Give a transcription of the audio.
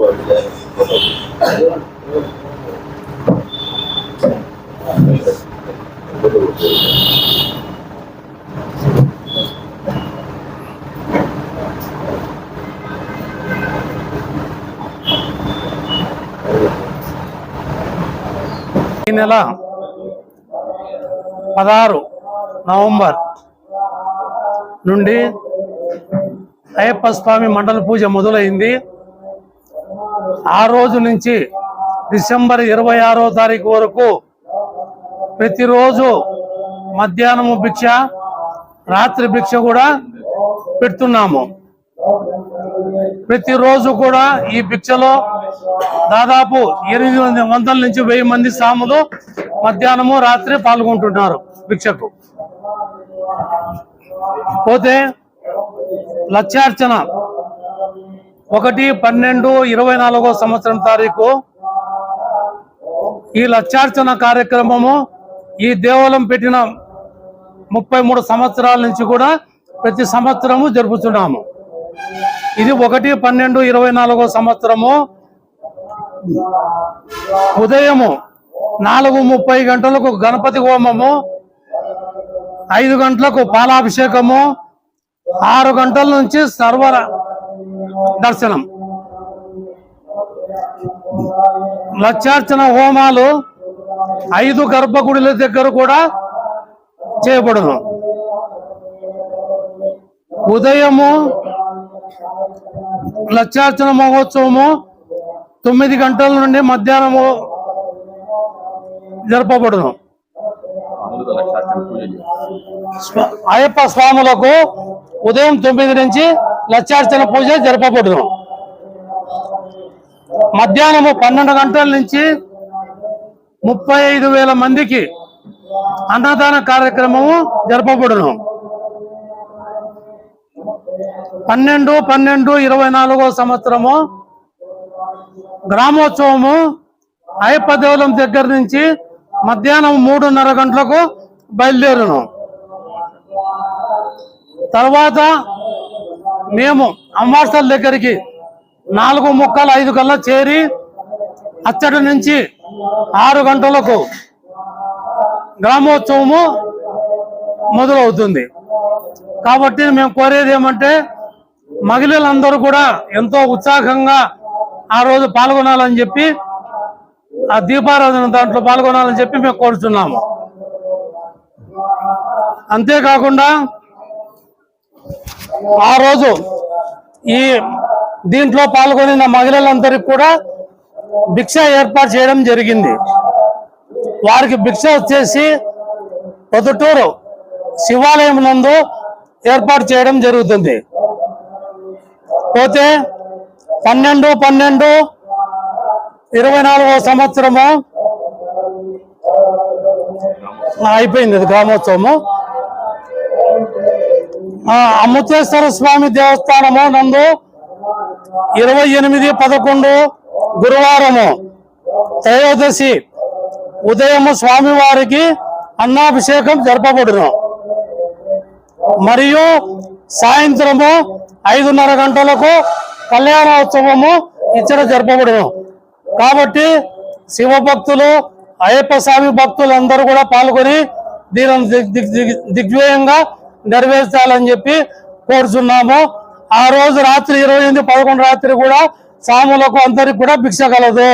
ఈ నెల పదహారు నవంబర్ నుండి అయ్యప్ప స్వామి మండల పూజ మొదలైంది. ఆ రోజు నుంచి డిసెంబర్ ఇరవై ఆరో తారీఖు వరకు ప్రతిరోజు మధ్యాహ్నము భిక్ష రాత్రి భిక్ష కూడా పెడుతున్నాము. ప్రతిరోజు కూడా ఈ భిక్షలో దాదాపు ఎనిమిది వందల నుంచి వెయ్యి మంది సాములు మధ్యాహ్నము రాత్రి పాల్గొంటున్నారు భిక్షకు. పోతే లక్ష్యార్చన ఒకటి పన్నెండు ఇరవై నాలుగో సంవత్సరం తారీఖు ఈ లక్ష్యార్చన కార్యక్రమము ఈ దేవాలయం పెట్టిన ముప్పై మూడు సంవత్సరాల నుంచి కూడా ప్రతి సంవత్సరము జరుపుతున్నాము. ఇది ఒకటి పన్నెండు ఇరవై నాలుగో సంవత్సరము. ఉదయము నాలుగు ముప్పై గంటలకు గణపతి హోమము ఐదు గంటలకు పాలాభిషేకము ఆరు గంటల నుంచి సర్వర దర్శనం. లక్షార్చన హోమాలు ఐదు గర్భగుడుల దగ్గర కూడా చేయబడును. ఉదయము లక్షార్చన మహోత్సవము తొమ్మిది గంటల నుండి మధ్యాహ్నము జరపబడును. అయ్యప్ప స్వాములకు ఉదయం తొమ్మిది నుంచి లక్షార్చన పూజ జరపబడును. మధ్యాహ్నము పన్నెండు గంటల నుంచి ముప్పై ఐదు వేల మందికి అన్నదాన కార్యక్రమము జరపబడును. పన్నెండు పన్నెండు ఇరవై నాలుగో సంవత్సరము గ్రామోత్సవము అయ్యప్ప దగ్గర నుంచి మధ్యాహ్నం మూడున్నర గంటలకు బయలుదేరును. తర్వాత మేము అమ్మార్సల దగ్గరికి నాలుగు ముక్కలు ఐదు కల్లా చేరి అచ్చటి నుంచి ఆరు గంటలకు గ్రామోత్సవము మొదలవుతుంది. కాబట్టి మేము కోరేది ఏమంటే మహిళలందరూ కూడా ఎంతో ఉత్సాహంగా ఆ రోజు పాల్గొనాలని చెప్పి ఆ దీపారాధన దాంట్లో పాల్గొనాలని చెప్పి మేము కోరుతున్నాము అంతేకాకుండా ఆ రోజు ఈ దీంట్లో పాల్గొనిన మహిళలందరికీ కూడా భిక్ష ఏర్పాటు చేయడం జరిగింది. వారికి భిక్ష వచ్చేసి పొద్దుటూరు శివాలయం నందు ఏర్పాటు చేయడం జరుగుతుంది. పోతే పన్నెండు పన్నెండు ఇరవై నాలుగవ సంవత్సరము అయిపోయింది అది గ్రామోత్సవము. అమృతేశ్వర స్వామి దేవస్థానము నందు ఇరవై ఎనిమిది పదకొండు గురువారము త్రయోదశి ఉదయము స్వామివారికి అన్నాభిషేకం జరపబడును. మరియు సాయంత్రము ఐదున్నర గంటలకు కళ్యాణోత్సవము ఇచ్చట జరపబడును. కాబట్టి శివభక్తులు అయ్యప్ప స్వామి భక్తులు అందరూ కూడా పాల్గొని దీనిని దిగ్- దిగ్- దిగ్- దిగ్విజయంగా నెరవేర్చాలని చెప్పి కోరుచున్నాము. ఆ రోజు రాత్రి ఇరవై ఎనిమిది పదకొండు రాత్రి కూడా సాములకు అందరికి కూడా భిక్ష కలదు.